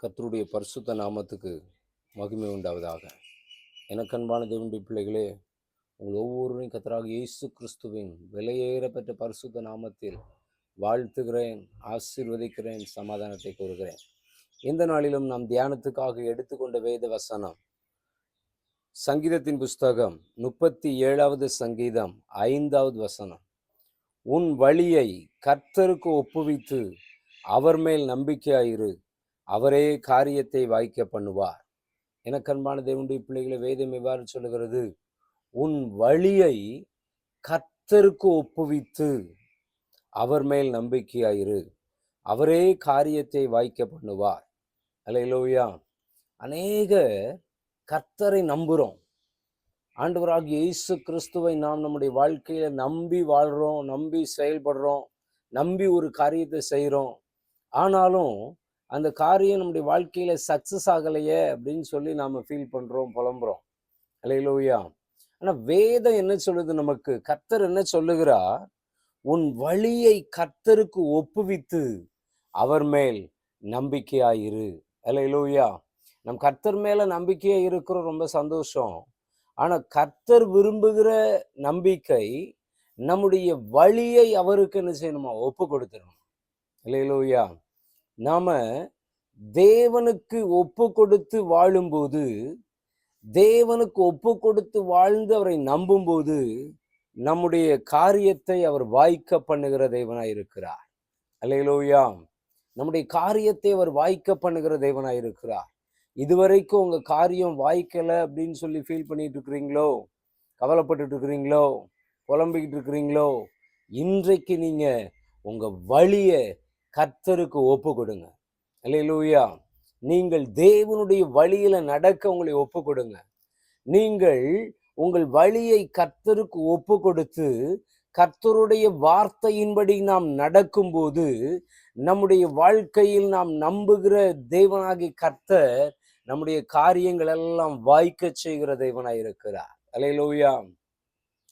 கர்த்தருடைய பரிசுத்த நாமத்துக்கு மகிமை உண்டாவதாக. எனக்கன்பான தேவனுடைய பிள்ளைகளே உங்கள் ஒவ்வொருவரையும் கத்தராக இயேசு கிறிஸ்துவின் விலையேறப்பட்ட பரிசுத்த நாமத்தில் வாழ்த்துகிறேன் ஆசீர்வதிக்கிறேன் சமாதானத்தை கூறுகிறேன். இந்த நாளிலும் நாம் தியானத்துக்காக எடுத்துக்கொண்ட வேத வசனம் சங்கீதத்தின் புஸ்தகம் முப்பத்தி ஏழாவது சங்கீதம் ஐந்தாவது வசனம். உன் வழியை கர்த்தருக்கு ஒப்புவித்து அவர் மேல் நம்பிக்கையாயிரு. அவரே காரியத்தை வாய்க்க பண்ணுவார். எனக்கன்பான தேவனுடைய பிள்ளைகளை வேதம் எவ்வாறு சொல்லுகிறது? உன் வழியை கர்த்தருக்கு ஒப்புவித்து அவர் மேல் நம்பிக்கையாயிரு. அவரே காரியத்தை வாய்க்க பண்ணுவார். அலையிலோயா அநேக கர்த்தரை நம்புகிறோம் ஆண்டவராக இயேசு கிறிஸ்துவை நாம் நம்முடைய வாழ்க்கையில நம்பி வாழ்கிறோம் நம்பி செயல்படுறோம் நம்பி ஒரு காரியத்தை செய்கிறோம் ஆனாலும் அந்த காரியம் நம்முடைய வாழ்க்கையில சக்சஸ் ஆகலையே அப்படின்னு சொல்லி நாம ஃபீல் பண்றோம் புலம்புறோம். அலையிலோயா ஆனா வேதம் என்ன சொல்லுது நமக்கு? கர்த்தர் என்ன சொல்லுகிறார்? உன் வழியை கர்த்தருக்கு ஒப்புவித்து அவர் மேல் நம்பிக்கையாயிரு அலையிலோயா நம் கர்த்தர் மேல நம்பிக்கையா இருக்கிறோம் ரொம்ப சந்தோஷம். ஆனா கர்த்தர் விரும்புகிற நம்பிக்கை நம்முடைய வழியை அவருக்கு என்ன செய்யணுமா? ஒப்பு கொடுத்துடணும். இல்லையிலோயா நாம தேவனுக்கு ஒப்பு கொடுத்து வாழும்போது தேவனுக்கு ஒப்பு கொடுத்து வாழ்ந்து அவரை நம்பும்போது நம்முடைய காரியத்தை அவர் வாய்க்க பண்ணுகிற தேவனாய் இருக்கிறார். அல்லையிலோயா நம்முடைய காரியத்தை அவர் வாய்க்க பண்ணுகிற தேவனாய் இருக்கிறார். இதுவரைக்கும் உங்க காரியம் வாய்க்கல அப்படின்னு சொல்லி ஃபீல் பண்ணிட்டு இருக்கிறீங்களோ? கவலைப்பட்டுட்டு இருக்கிறீங்களோ? புலம்பிக்கிட்டு இருக்கிறீங்களோ? இன்றைக்கு நீங்க உங்க வழியை கர்த்தருக்கு ஒப்பு கொடுங்க அல்லையிலூயா நீங்கள் தேவனுடைய வழியில நடக்க உங்களை ஒப்பு கொடுங்க நீங்கள் உங்கள் வழியை கர்த்தருக்கு ஒப்பு கொடுத்து கர்த்தருடைய வார்த்தையின்படி நாம் நடக்கும்போது நம்முடைய வாழ்க்கையில் நாம் நம்புகிற தேவனாகி கர்த்தர் நம்முடைய காரியங்கள் எல்லாம் வாய்க்க செய்கிற தேவனாய் இருக்கிறார். அலையிலோயா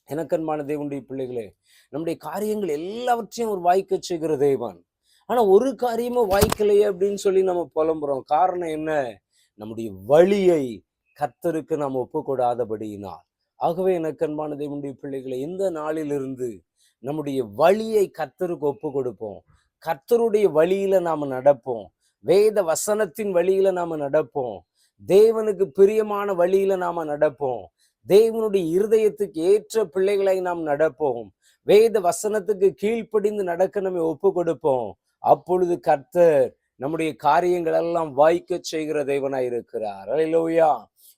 எனக்கன்மான தேவனுடைய பிள்ளைகளே நம்முடைய காரியங்கள் எல்லாவற்றையும் ஒரு வாய்க்க செய்கிற தேவன். ஆனா ஒரு காரியமும் வாய்க்கலையே அப்படின்னு சொல்லி நம்ம புலம்புறோம். காரணம் என்ன? நம்முடைய வழியை கத்தருக்கு நாம் ஒப்புக்கூடாதபடியினால். ஆகவே எனக்கு அன்பான தேவனுடைய பிள்ளைகளை இந்த நாளிலிருந்து நம்முடைய வழியை கத்தருக்கு ஒப்பு கொடுப்போம் கர்த்தருடைய வழியில நாம நடப்போம். வேத வசனத்தின் வழியில நாம நடப்போம். தேவனுக்கு பிரியமான வழியில நாம நடப்போம். தேவனுடைய இருதயத்துக்கு ஏற்ற பிள்ளைகளை நாம் நடப்போம். வேத வசனத்துக்கு கீழ்ப்படிந்து நடக்க நம்ம ஒப்பு கொடுப்போம் அப்பொழுது கர்த்தர் நம்முடைய காரியங்கள் எல்லாம் வாய்க்க செய்கிற தேவனாய் இருக்கிறார் அலையிலோயா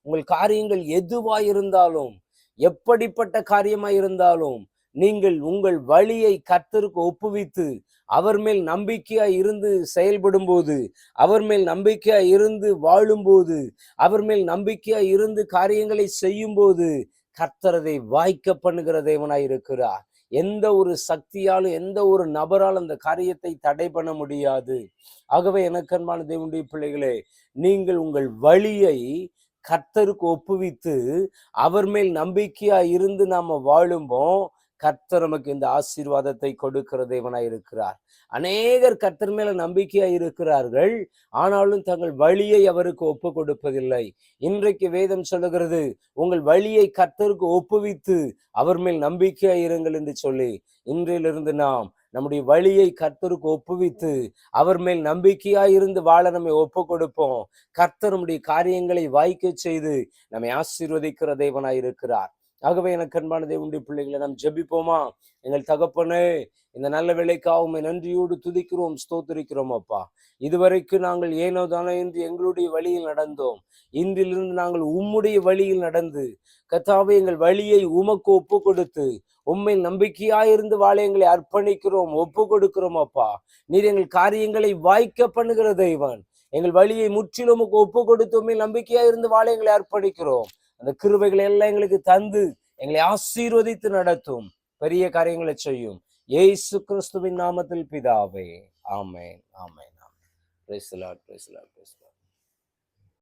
உங்கள் காரியங்கள் எதுவாய் இருந்தாலும் எப்படிப்பட்ட காரியமாய் இருந்தாலும் நீங்கள் உங்கள் வழியை கர்த்தருக்கு ஒப்புவித்து அவர் மேல் நம்பிக்கையா இருந்து செயல்படும் போது அவர் மேல் நம்பிக்கையா இருந்து வாழும்போது அவர் மேல் நம்பிக்கையா இருந்து காரியங்களை செய்யும் போது கர்த்தரதை வாய்க்க பண்ணுகிற தேவனாய் இருக்கிறார் எந்த ஒரு சக்தியாலும் எந்த ஒரு நபரால் அந்த காரியத்தை தடை பண்ண முடியாது. ஆகவே எனக்கன்பான தேவனுடைய பிள்ளைகளே நீங்கள் உங்கள் வழியை கர்த்தருக்கு ஒப்புவித்து அவர் மேல் நம்பிக்கையா இருந்து நாம வாழும்போம் கர்த்தர் நமக்கு இந்த ஆசீர்வாதத்தை கொடுக்கிற தேவனாய் இருக்கிறார். அநேகர் கர்த்தர் மேல நம்பிக்கையா இருக்கிறார்கள். ஆனாலும் தங்கள் வழியை அவருக்கு ஒப்பு கொடுப்பதில்லை. இன்றைக்கு வேதம் சொல்லுகிறது உங்கள் வழியை கர்த்தருக்கு ஒப்புவித்து அவர் மேல் நம்பிக்கையா இருங்கள் என்று சொல்லி இன்றிலிருந்து நாம் நம்முடைய வழியை கர்த்தருக்கு ஒப்புவித்து அவர் மேல் நம்பிக்கையா இருந்து வாழ நம்மை ஒப்பு கொடுப்போம். கர்த்தர் நம்முடைய காரியங்களை வாய்க்க செய்து நம்மை ஆசீர்வதிக்கிற தேவனாய் இருக்கிறார். ஆகவே எனக்கு அன்பான தேவனுடைய பிள்ளைகளை நாம் ஜெபிப்போமா? எங்கள் தகப்பனே இந்த நல்ல வேலைக்காகவும் நன்றியோடு துதிக்கிறோம் ஸ்தோத்திரிக்கிறோம் அப்பா. இதுவரைக்கும் நாங்கள் ஏனோ தானோ என்று எங்களுடைய வழியில் நடந்தோம். இன்றிலிருந்து நாங்கள் உம்முடைய வழியில் நடந்து கத்தாவை எங்கள் வழியை உமக்கு ஒப்பு கொடுத்து உண்மை நம்பிக்கையாயிருந்து வாழ எங்களை அர்ப்பணிக்கிறோம் ஒப்பு கொடுக்கிறோம் அப்பா. நீர் எங்கள் காரியங்களை வாய்க்க பண்ணுகிற தெய்வன் எங்கள் வழியை முற்றிலும் ஒப்பு கொடுத்து உண்மை நம்பிக்கையாயிருந்து வாழ எங்களை அர்ப்பணிக்கிறோம். அந்த கிருபைகளை எல்லாம் எங்களுக்கு தந்து எங்களை ஆசீர்வதித்து நடத்தும். பெரிய காரியங்களை செய்யும். ஏசு கிறிஸ்துவின் நாமத்தில் பிதாவே. ஆமேன். ஆமேன். ஆமேன். Praise Lord praise